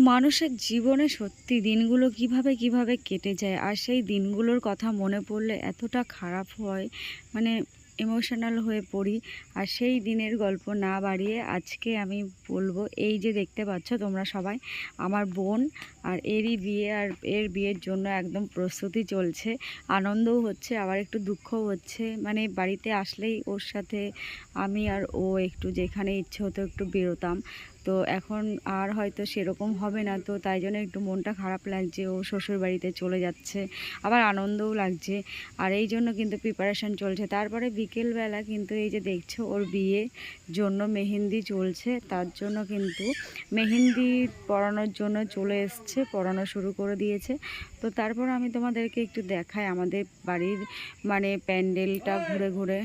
মানুষের জীবনে সত্যি দিনগুলো কীভাবে কীভাবে কেটে যায় আর সেই দিনগুলোর কথা মনে পড়লে এতটা খারাপ হয় মানে ইমোশনাল হয়ে পড়ি। আর সেই দিনের গল্প না বাড়িয়ে আজকে আমি বলব, এই যে দেখতে পাচ্ছ তোমরা সবাই, আমার বোন আর এরই বিয়ে আর এর বিয়ের জন্য একদম প্রস্তুতি চলছে। আনন্দও হচ্ছে, আবার একটু দুঃখও হচ্ছে। মানে বাড়িতে আসলেই ওর সাথে আমি আর ও একটু যেখানে ইচ্ছে হতো একটু বেরোতাম। তো এখন আর হয়তো সেরকম হবে না। তো তাই জন্য একটু মনটা খারাপ লাগছে, ও শ্বশুর বাড়িতে চলে যাচ্ছে, আবার আনন্দও লাগছে। আর এই জন্য কিন্তু প্রিপারেশন চলছে। তারপরে বিকেলবেলা কিন্তু এই যে দেখছ, ওর বিয়ে জন্য মেহেন্দি চলছে। তার জন্য কিন্তু মেহেন্দি পড়ানোর জন্য চলে এসছে পড়ানো শুরু করে দিয়েছে। তো তারপর আমি তোমাদেরকে একটু দেখাই আমাদের বাড়ির মানে প্যান্ডেলটা ঘুরে ঘুরে।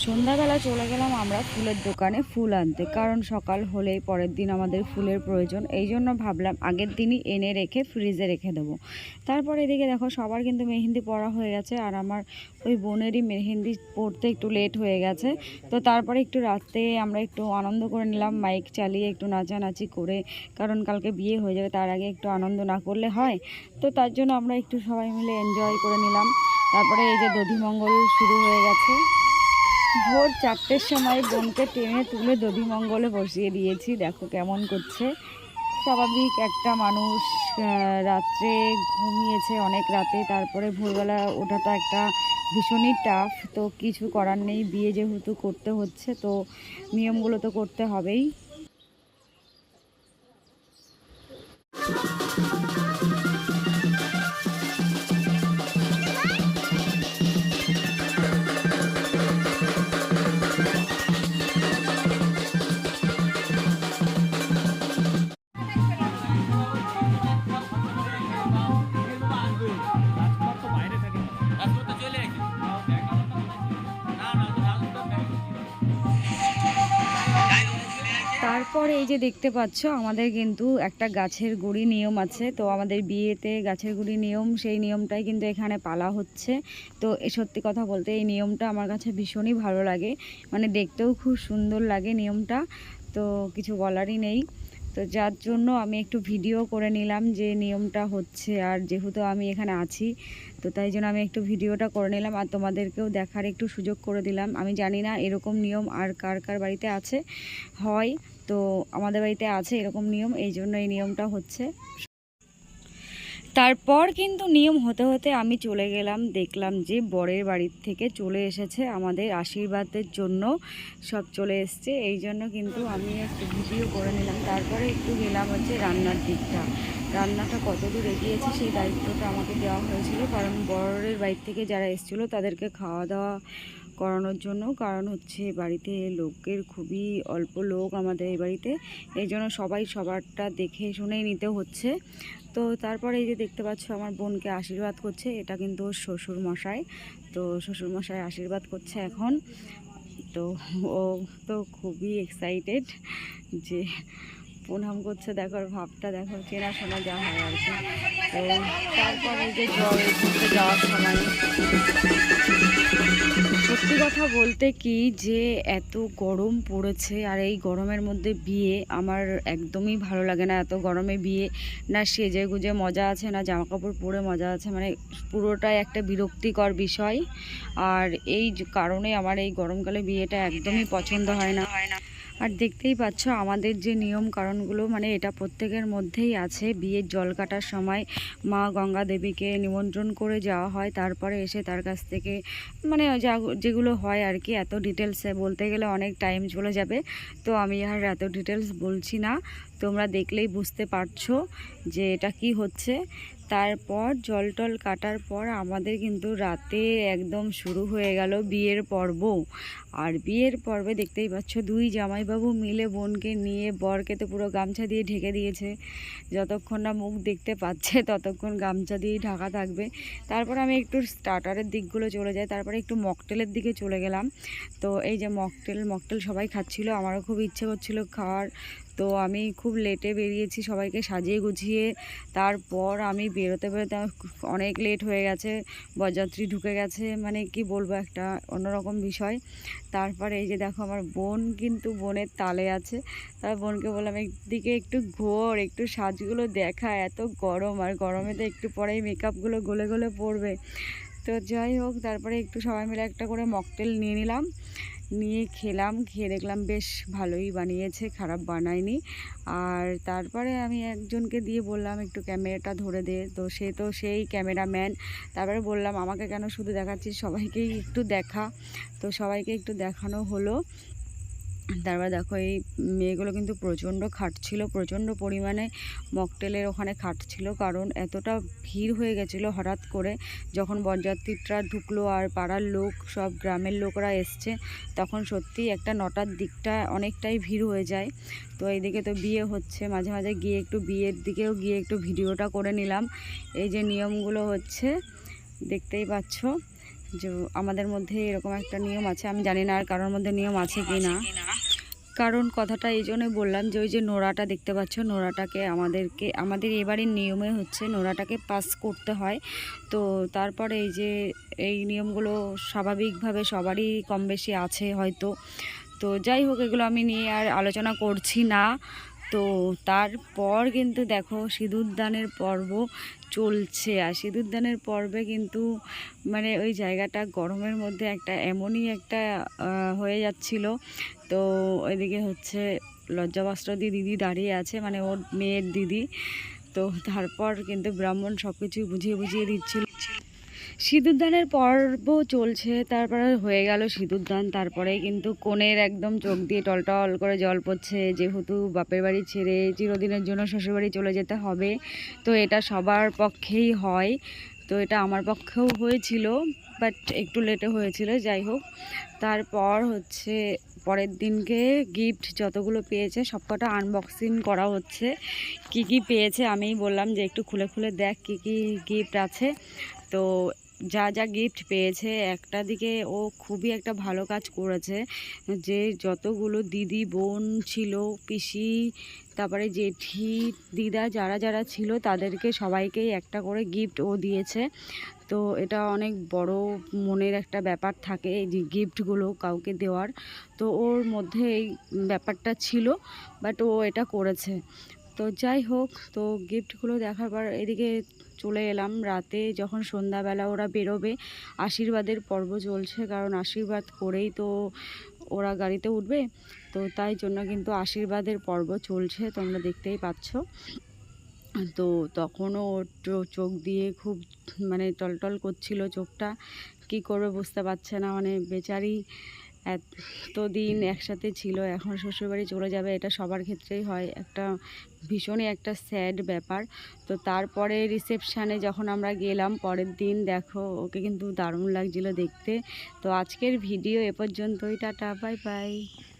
সন্ধ্যাবেলা চলে গেলাম আমরা ফুলের দোকানে ফুল আনতে, কারণ সকাল হলেই পরের দিন আমাদের ফুলের প্রয়োজন। এই জন্য ভাবলাম আগের দিনই এনে রেখে ফ্রিজে রেখে দেবো। তারপর এদিকে দেখো সবার কিন্তু মেহেন্দি পড়া হয়ে গেছে, আর আমার ওই বোনেরই মেহেন্দি পড়তে একটু লেট হয়ে গেছে। তো তারপরে একটু রাতে আমরা একটু আনন্দ করে নিলাম মাইক চালিয়ে একটু নাচানাচি করে, কারণ কালকে বিয়ে হয়ে যাবে, তার আগে একটু আনন্দ না করলে হয়। তো তার জন্য আমরা একটু সবাই মিলে এনজয় করে নিলাম। তারপরে এই যে দধিমঙ্গল শুরু হয়ে গেছে। ভোর চারটের সময় বোনকে টেনে তুলে দধিমঙ্গলে বসিয়ে দিয়েছি। দেখো কেমন করছে। স্বাভাবিক একটা মানুষ রাত্রে ঘুমিয়েছে অনেক রাতে। তারপরে ভোরবেলা ওঠাটা একটা ভীষণই টাফ তো কিছু করার নেই। বিয়ে যেহেতু করতে হচ্ছে, তো নিয়মগুলো তো করতে হবেই। তারপরে এই যে দেখতে পাচ্ছ, আমাদের কিন্তু একটা গাছের গুড়ি নিয়ম আছে। তো আমাদের বিয়েতে গাছের গুড়ি নিয়ম, সেই নিয়মটাই কিন্তু এখানে পালা হচ্ছে। তো এ সত্যি কথা বলতে এই নিয়মটা আমার কাছে ভীষণই ভালো লাগে। মানে দেখতেও খুব সুন্দর লাগে নিয়মটা। তো কিছু বলারই নেই। তো যার জন্য আমি একটু ভিডিও করে নিলাম যে নিয়মটা হচ্ছে আর যেহেতু আমি এখানে আছি, তো তাই জন্য আমি একটু ভিডিওটা করে নিলাম আর তোমাদেরকেও দেখার একটু সুযোগ করে দিলাম। আমি জানি না এরকম নিয়ম আর কার কার বাড়িতে আছে, হয় তো আমাদের বাড়িতে আছে এরকম নিয়ম, এই জন্য এই নিয়মটা হচ্ছে। তারপর কিন্তু নিয়ম হতে হতে আমি চলে গেলাম, দেখলাম যে বরের বাড়ির থেকে চলে এসেছে আমাদের আশীর্বাদের জন্য, সব চলে এসছে। এই জন্য কিন্তু আমি একটু ভিডিও করে নিলাম। তারপরে একটু গেলাম হচ্ছে রান্নার দিকটা। রান্নাটা কতদূর এগিয়েছে সেই দায়িত্বটা আমাকে দেওয়া হয়েছিল, কারণ বরের বাড়ির থেকে যারা এসেছিল তাদেরকে খাওয়া দাওয়া করানোর জন্য। কারণ হচ্ছে বাড়িতে লোকের খুবই অল্প লোক আমাদের এই বাড়িতে। এই জন্য সবাই সবারটা দেখে শুনেই নিতে হচ্ছে। তো তারপরে এই যে দেখতে পাচ্ছ আমার বোনকে আশীর্বাদ করছে। এটা কিন্তু শ্বশুর মশাই তো শ্বশুর মশাই আশীর্বাদ করছে এখন। তো ও তো খুবই এক্সাইটেড যে প্রণাম করছে। দেখো ভাবটা, দেখো চেনাশোনা যা হয় আর কি। তো তারপরে যে জল ঘুরতে যাওয়ার সময়। সত্যি কথা বলতে কি যে এত গরম পড়েছে আর এই গরমের মধ্যে বিয়ে আমার একদমই ভালো লাগে না। এত গরমে বিয়ে না সেজে গুজে মজা আছে, না জামা কাপড় পরে মজা আছে মানে পুরোটাই একটা বিরক্তিকর বিষয়। আর এই কারণে আমার এই গরমকালে বিয়েটা একদমই পছন্দ হয় না হয় না। আর দেখতেই পাচ্ছ আমাদের যে নিয়ম কারণগুলো মানে এটা প্রত্যেকের মধ্যেই আছে। বিয়ের জল কাটার সময় মা গঙ্গা দেবীকে নিমন্ত্রণ করে যাওয়া হয়, তারপরে এসে তার কাছ থেকে মানে যা যেগুলো হয় আর কি, এত ডিটেলসে বলতে গেলে অনেক টাইম চলে যাবে। তো আমি আর এত ডিটেলস বলছি না। তোমরা দেখলেই বুঝতে পারছ যে এটা কি হচ্ছে। তারপর জল টল কাটার পর আমাদের কিন্তু রাতে একদম শুরু হয়ে গেল বিয়ের পর্ব। আর বিয়ের পর্বে দেখতেই পাচ্ছ দুই জামাইবাবু মিলে বোনকে নিয়ে বরকে তো পুরো গামছা দিয়ে ঢেকে দিয়েছে। যতক্ষণ না মুখ দেখতে পাচ্ছে ততক্ষণ গামছা দিয়েই ঢাকা থাকবে। তারপর আমি একটু স্টার্টারের দিকগুলো চলে যাই, তারপরে একটু মকটেলের দিকে চলে গেলাম। তো এই যে মকটেল মকটেল সবাই খাচ্ছিল, আমারও খুব ইচ্ছে করছিল খাওয়ার। তো আমি খুব লেটে বেরিয়েছি সবাইকে সাজিয়ে গুছিয়ে। তারপর আমি বেরোতে বেরোতে অনেক লেট হয়ে গেছে, বরযাত্রী ঢুকে গেছে মানে কি বলব একটা অন্যরকম বিষয়। তারপরে এই যে দেখো আমার বোন কিন্তু বোনের তালে আছে। তার বোনকে বললাম, একদিকে একটু ঘোর, একটু সাজগুলো দেখা, এত গরম, আর গরমে তো একটু পরেই মেকআপগুলো গলে গলে পড়বে তো যাই হোক, তারপরে একটু সবাই মিলে একটা করে মকটেল নিয়ে নিলাম। নিয়ে খেলাম, খেয়ে দেখলাম বেশ ভালোই বানিয়েছে, খারাপ বানায়নি। আর তারপরে আমি একজনকে দিয়ে বললাম, একটু ক্যামেরাটা ধরে দে। তো সে তো সেই ক্যামেরাম্যান। তারপরে বললাম, আমাকে কেন শুধু দেখাচ্ছি সবাইকেই একটু দেখা। তো সবাইকে একটু দেখানো হলো। তারপর দেখো এই মেয়েগুলো কিন্তু প্রচণ্ড খাটছিল প্রচণ্ড পরিমাণে মকটেলের ওখানে খাটছিল কারণ এতটা ভিড় হয়ে গেছিল হঠাৎ করে যখন বরযাত্রীরা ঢুকলো আর পাড়ার লোক, সব গ্রামের লোকরা এসছে, তখন সত্যিই একটা নটার দিকটা অনেকটাই ভিড় হয়ে যায়। তো এইদিকে তো বিয়ে হচ্ছে, মাঝে মাঝে গিয়ে একটু বিয়ের দিকেও গিয়ে একটু ভিডিওটা করে নিলাম। এই যে নিয়মগুলো হচ্ছে, দেখতেই পাচ্ছ। যে আমাদের মধ্যে এরকম একটা নিয়ম আছে আমি জানি না আর কারোর মধ্যে নিয়ম আছে কি না। কারণ কথাটা এই জন্যই বললাম যে ওই যে নোড়াটা দেখতে পাচ্ছ নোড়াটাকে আমাদেরকে আমাদের এবারের নিয়মে হচ্ছে নোড়াটাকে পাস করতে হয়। তো তারপরে এই যে এই নিয়মগুলো স্বাভাবিকভাবে সবারই কম বেশি আছে হয়তো। তো যাই হোক এগুলো আমি নিয়ে আর আলোচনা করছি না। তো তারপর কিন্তু দেখো সিঁদুরদানের পর্ব চলছে আর সিঁদুরদানের পর্বে কিন্তু মানে ওই জায়গাটা গরমের মধ্যে একটা এমনই একটা হয়ে যাচ্ছিল। তো ওইদিকে হচ্ছে লজ্জাবস্ত্র দিয়ে দিদি দাঁড়িয়ে আছে মানে ওর মেয়ের দিদি। তো তারপর কিন্তু ব্রাহ্মণ সব কিছুই বুঝিয়ে বুঝিয়ে দিচ্ছিল। সিঁদুরদানের পর্ব চলছে, তারপরে হয়ে গেল সিঁদুরদান তারপরে কিন্তু কনের একদম চোখ দিয়ে টলটল করে জল পড়ছে, যেহেতু বাপের বাড়ি ছেড়ে চিরদিনের জন্য শ্বশুরবাড়ি চলে যেতে হবে, তো এটা সবার পক্ষেই হয়, তো এটা আমার পক্ষেও হয়েছিল বাট একটু লেটে হয়েছিল, যাই হোক। তারপর হচ্ছে পরের দিনকে গিফট যতগুলো পেয়েছে, সবকটা আনবক্সিং করা হচ্ছে। কি কি পেয়েছে আমিই বললাম যে একটু খুলে খুলে দেখ কি কি গিফট আছে। তো যা যা গিফট পেয়েছে, একটা দিকে ও খুবই একটা ভালো কাজ করেছে। যে যতগুলো দিদি, বোন ছিল, পিসি, তারপরে জেঠি, দিদা যারা যারা ছিল, তাদেরকে সবাইকেই একটা করে গিফট ও দিয়েছে। তো এটা অনেক বড় মনের একটা ব্যাপার থাকে এই গিফটগুলো কাউকে দেওয়ার। তো ওর মধ্যে এই ব্যাপারটা ছিল বাট ও এটা করেছে। তো যাই হোক, তো গিফটগুলো দেখার পর এদিকে চলে এলাম রাতে। যখন সন্ধ্যাবেলা ওরা বেরোবে, আশীর্বাদের পর্ব চলছে, কারণ আশীর্বাদ করেই তো ওরা গাড়িতে উঠবে। তো তাই জন্য কিন্তু আশীর্বাদের পর্ব চলছে, তোমরা দেখতেই পাচ্ছ। তো তখনও চোখ দিয়ে খুব মানে টলটল করছিল চোখটা। কি করবে বুঝতে পারছে না মানে বেচারি এতদিন একসাথে ছিল, এখন শ্বশুরবাড়ি চলে যাবে, এটা সবার ক্ষেত্রেই হয়। একটা ভীষণই একটা স্যাড ব্যাপার। তো তারপরে রিসেপশানে যখন আমরা গেলাম, পরের দিন দেখো, ওকে কিন্তু দারুণ লাগছিল দেখতে। তো আজকের ভিডিও এ পর্যন্তই, টাটা বাই বাই